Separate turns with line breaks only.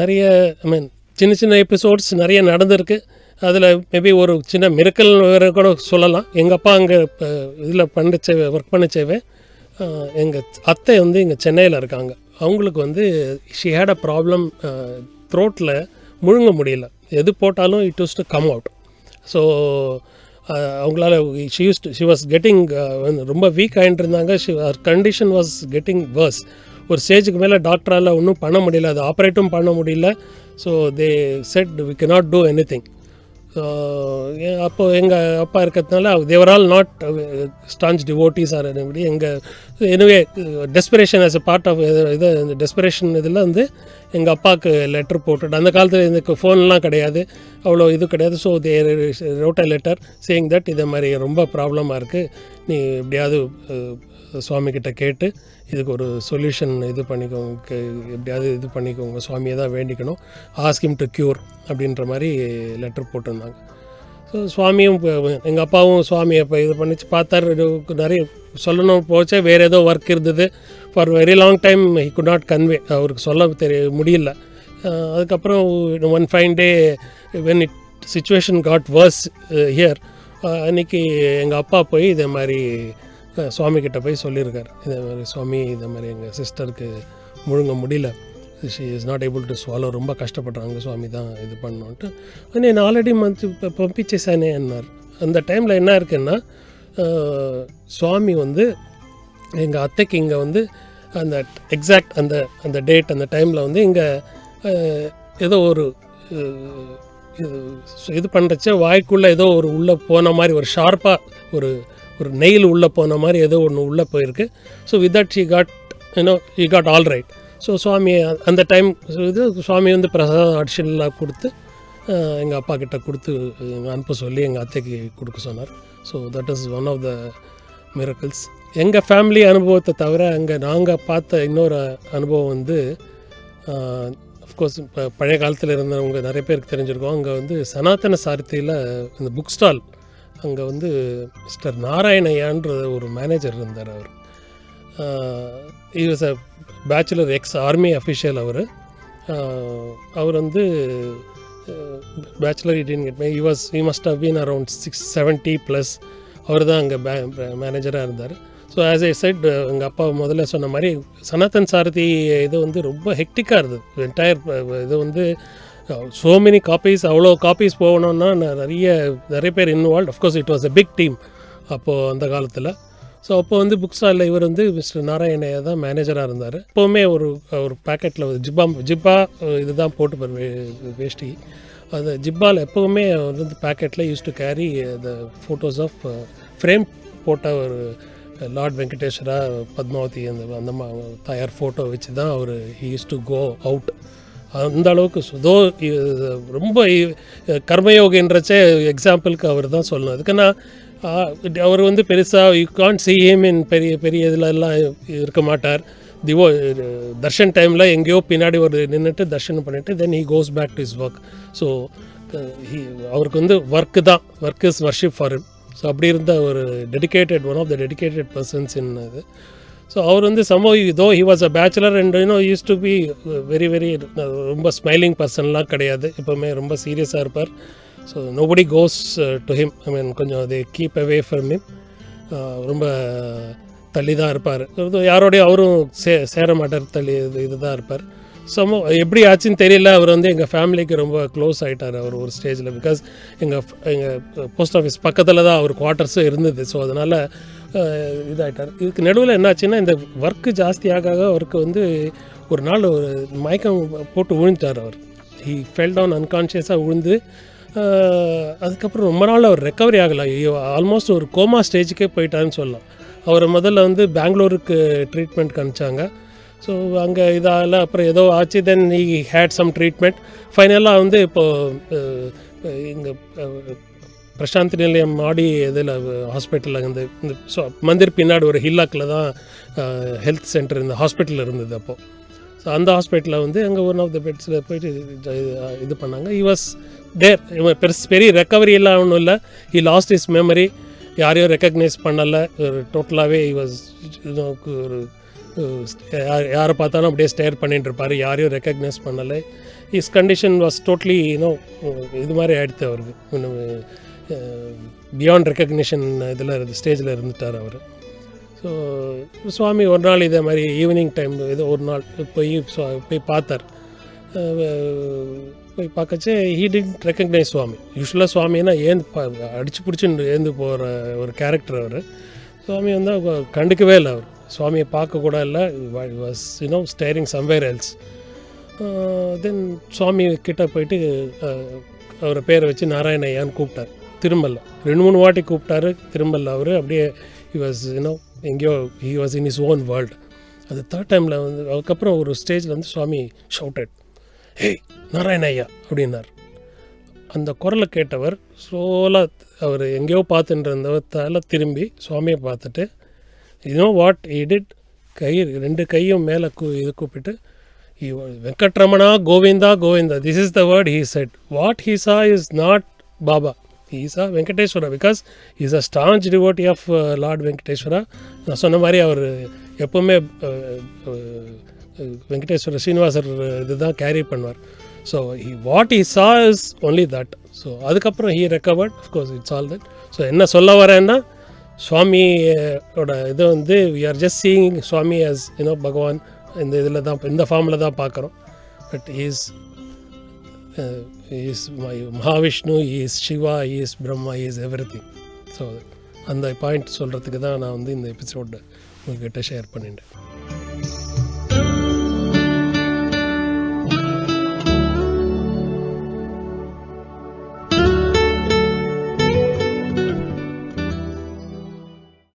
நிறைய ஐ மீன் சின்ன சின்ன எபிசோட்ஸ் நிறைய நடந்திருக்கு. அதில் மேபி ஒரு சின்ன மிரக்கல் வேறு கூட சொல்லலாம். எங்கள் அப்பா அங்கே இதில் பண்ணிச்சவே ஒர்க் பண்ணிச்சவே எங்கள் அத்தை வந்து இங்கே சென்னையில் இருக்காங்க. அவங்களுக்கு வந்து ஷி ஹேட் அ ப்ராப்ளம் த்ரோட்டில் முழுங்க முடியல. எது போட்டாலும் it use to come out so அவங்களால she use she was getting ரொம்ப வீக் ஆகிட்டு இருந்தாங்க. She condition was getting worse ஒரு ஸ்டேஜுக்கு மேலே டாக்டரால் ஒன்றும் பண்ண முடியல அது ஆப்ரேட்டும் பண்ண முடியல. So they said we cannot do anything அப்போ எங்கள் அப்பா இருக்கிறதுனால they were all not staunch devotees or எப்படி எங்கள் anyway desperation as a part of இது இந்த டெஸ்பிரேஷன் இதில் வந்து எங்கள் அப்பாவுக்கு லெட்டர் போட்டுட்டு அந்த காலத்தில் எனக்கு ஃபோன்லாம் கிடையாது. அவ்வளோ இது கிடையாது. So they wrote a letter saying that இதை மாதிரி ரொம்ப ப்ராப்ளமாக இருக்குது நீ எப்படியாவது சுவாமிக்கிட்ட கேட்டு இதுக்கு ஒரு சொல்யூஷன் இது பண்ணிக்கோங்க கே- எப்படியாவது இது பண்ணிக்கோங்க சுவாமியை தான் வேண்டிக்கணும். ஆஸ்கிம் டு க்யூர் அப்படின்ற மாதிரி லெட்டர் போட்டிருந்தாங்க. ஸோ சுவாமியும் எங்கள் அப்பாவும் சுவாமியை இப்போ இது பண்ணிச்சு பார்த்தாரு நிறைய சொல்லணும் போச்சே வேறு ஏதோ ஒர்க் இருந்தது. For very long time he could not convey அவருக்கு சொல்ல தெரிய முடியல. அதுக்கப்புறம் one fine day when it situation got worse here அன்னைக்கு எங்கள் அப்பா போய் இதே மாதிரி சுவாமிக்கிட்ட போய் சொல்லியிருக்கார். இதே மாதிரி சுவாமி இதே மாதிரி எங்கள் சிஸ்டருக்கு முழுங்க முடியல. she is not able to swallow ரொம்ப கஷ்டப்படுறாங்க சுவாமி தான் இது பண்ணோன்ட்டு నేను ఆల్రెడీ మంచి ప- పంపించేశానే అన్నారు அந்த டைமில் என்ன இருக்குன்னா அஹ், சுவாமி வந்து எங்கள் அத்தைக்கு இங்கே வந்து அந்த எக்ஸாக்ட் அந்த அந்த டேட் அந்த டைமில் வந்து இங்கே ஏதோ ஒரு அஹ், இது இது பண்ணுறச்ச வாய்க்குள்ளே ஏதோ ஒரு உள்ளே போன மாதிரி ஒரு ஷார்ப்பாக ஒரு ஒரு நெயில் உள்ளே போன மாதிரி ஏதோ ஒன்று உள்ளே போயிருக்கு so with that she got you know she got all right so Swami அந்த டைம் இது சுவாமி வந்து பிரசாதம் அடிஷனலாக கொடுத்து எங்கள் அப்பா கிட்ட கொடுத்து அனுப்ப சொல்லி எங்கள் அத்தைக்கு கொடுக்க சொன்னார். So that is one of the miracles எங்கள் ஃபேமிலி அனுபவத்தை தவிர அங்கே நாங்கள் பார்த்த இன்னொரு அனுபவம் வந்து அஃப்கோர்ஸ் இப்போ பழைய காலத்தில் இருந்தவங்க நிறைய பேருக்கு தெரிஞ்சிருக்கோம். அங்கே வந்து சனாதன சாரதியில் இந்த புக் ஸ்டால் அங்கே வந்து மிஸ்டர் நாராயணையான்ற ஒரு மேனேஜர் இருந்தார் அவர். He was a bachelor ex army official அவர். அவர் வந்து பேச்சுலர் இடின் get he was he must have been around six seventy plus அவர் தான் அங்கே மேனேஜராக இருந்தார். ஸோ ஆஸ் ஐ செட் எங்கள் அப்பா முதல்ல சொன்ன மாதிரி சனாதன் சாரதி இது வந்து ரொம்ப ஹெக்டிக்காக இருந்தது. என்டையர் இது வந்து ஸோ மெனி காப்பீஸ் அவ்வளோ காப்பீஸ் போகணுன்னா நான் நிறைய நிறைய பேர் involve of course it was a big team அப்போது அந்த காலத்தில். ஸோ அப்போ வந்து புக் ஸ்டாலில் இவர் வந்து மிஸ்டர் நாராயணையா தான் மேனேஜராக இருந்தார். எப்போவுமே ஒரு ஒரு பேக்கெட்டில் ஜிப்பா ஜிப்பா இதுதான் போட்டு வே வேஷ்டி. அந்த ஜிப்பால் எப்போவுமே வந்து பேக்கெட்டில் use to carry the photos of frame போட்ட ஒரு லார்ட் வெங்கடேஸ்வரா பத்மாவதி அந்த அந்த மா ஃபோட்டோ வச்சு தான் அவர் யூஸ் டு கோ அவுட் அந்த அளவுக்கு சுதோ ரொம்ப கர்மயோகின்றச்சே எக்ஸாம்பிளுக்கு அவர் தான் சொல்லணும். அதுக்குன்னா அவர் வந்து பெருசாக you can't see him in பெரிய பெரிய இதிலெல்லாம் இருக்க மாட்டார். திவோ தர்ஷன் டைமில் எங்கேயோ பின்னாடி ஒரு நின்றுட்டு தர்ஷனம் பண்ணிவிட்டு then he goes back to is work so அவருக்கு வந்து ஒர்க்கு தான். Work is worship for him. So அப்படி இருந்த ஒரு dedicated one of the dedicated persons in இது. ஸோ அவர் வந்து சமோ இதோ he was a bachelor and you know use to be very very ரொம்ப ஸ்மைலிங் பர்சன்லாம் கிடையாது. எப்போவுமே ரொம்ப சீரியஸாக இருப்பார். So nobody goes to him I mean கொஞ்சம் they keep away from him ரொம்ப தள்ளி தான் இருப்பார் யாரோடையும் அவரும் சே சேர மாட்டார் தள்ளி இது இதுதான் இருப்பார். சமோ எப்படி ஆச்சுன்னு தெரியல. அவர் வந்து எங்கள் ஃபேமிலிக்கு ரொம்ப க்ளோஸ் ஆகிட்டார் அவர் ஒரு ஸ்டேஜில் பிகாஸ் எங்கள் எங்கள் போஸ்ட் ஆஃபீஸ் பக்கத்தில் தான் அவர் குவார்ட்டர்ஸும் இருந்தது. ஸோ அதனால் uh, இதாகிட்டார் இதுக்கு நடுவில் என்னாச்சுன்னா இந்த ஒர்க்கு ஜாஸ்தியாக அவருக்கு வந்து ஒரு நாள் ஒரு மயக்கம் போட்டு விழுந்துட்டார் அவர். ஹி ஃபெல் டவுன் அன்கான்ஷியஸாக விழுந்து அதுக்கப்புறம் ரொம்ப நாள் அவர் ரெக்கவரி ஆகலை. ஆல்மோஸ்ட் ஒரு கோமா ஸ்டேஜுக்கே போயிட்டாருன்னு சொல்லலாம். அவரை முதல்ல வந்து பெங்களூருக்கு ட்ரீட்மெண்ட் கணிச்சாங்க. ஸோ அங்கே இதால் அப்புறம் ஏதோ ஆச்சு. Then he had some treatment ஃபைனலாக வந்து இப்போது இங்கே பிரசாந்த் நிலையம் மாடி இதில் ஹாஸ்பிட்டலில் இந்த இந்த ஸோ மந்திர் பின்னாடி ஒரு ஹில்லாக்கில் தான் ஹெல்த் சென்டர் இந்த ஹாஸ்பிட்டல் இருந்தது அப்போது ஸோ அந்த ஹாஸ்பிட்டலில் வந்து அங்கே ஒன் ஆஃப் த பெட்ஸில் போயிட்டு இது- பண்ணாங்க. He வாஸ் தேர் இவன் பெருசு பெரிய ரெக்கவரி எல்லாம் ஒன்றும் இல்லை. ஹி லாஸ்ட் இஸ் மெமரி யாரையும் ரெக்கக்னைஸ் பண்ணலை. ஒரு டோட்டலாகவே he வாஸ் ஒரு யாரை பார்த்தாலும் அப்படியே ஸ்டேர் பண்ணிட்டு இருப்பார். யாரையும் ரெக்கக்னைஸ் பண்ணலை. Is condition was totally you know இது மாதிரி ஆயிடுத்து அவருக்கு. பியாண்ட் ரெக்கக்னிஷன் இதில் ஸ்டேஜில் இருந்துட்டார் அவர். ஸோ சுவாமி ஒரு நாள் இதே மாதிரி ஈவினிங் டைம் ஏதோ ஒரு நாள் போய் போய் பார்த்தார். போய் பார்க்கச்சே ஹீ டின் ரெக்கக்னைஸ் சுவாமி. யூஸ்வலாக சுவாமின்னா ஏந்து அடிச்சு பிடிச்சின்னு ஏந்து போகிற ஒரு கேரக்டர் அவர். சுவாமி வந்து கண்டுக்கவே இல்லை அவர். சுவாமியை பார்க்க கூட இல்லை was you know staring somewhere else then Swami கிட்ட போயிட்டு அவரை பேரை வச்சு நாராயணையான்னு கூப்பிட்டார். திரும்பல ரெண்டு மூணு வாட்டி கூப்பிட்டாரு திரும்பல அவர். அப்படியே ஹி வாஸ் யூனோ எங்கேயோ he was in is own world அது தேர்ட் டைமில் வந்து அதுக்கப்புறம் ஒரு ஸ்டேஜில் வந்து சுவாமி ஷவுட்டட் ஹே நாராயணையா அப்படின்னார். அந்த குரலை கேட்டவர் ஸ்லோலாக அவர் எங்கேயோ பார்த்துட்டு இருந்தவத்தால் திரும்பி சுவாமியை பார்த்துட்டு யூனோ வாட் இடிட் கை ரெண்டு கையும் மேலே கூ இது கூப்பிட்டு Venkataramana Govinda Govinda this is the word he said what he saw is not Baba he ah Venkateswara because is a staunch devotee of lord Venkateswara நான் சொன்ன மாதிரி அவர் எப்போவுமே வெங்கடேஸ்வரர் வெங்கடேஸ்வர ஸ்ரீனிவாசர் இதுதான் கேரி பண்ணுவார். So he what he saw is only that so அதுக்கப்புறம் he recovered of course it's all that so என்ன சொல்ல வரேன்னா சுவாமியோட இது வந்து we are just seeing Swami as you know பகவான் இந்த இதில் தான் இந்த ஃபார்மில் தான் பார்க்குறோம். But is is Mahavishnu is Shiva is Brahma is everything so அந்த பாயிண்ட் சொல்கிறதுக்கு தான் நான் வந்து இந்த எபிசோட உங்ககிட்ட ஷேர் பண்ணிட்டேன்.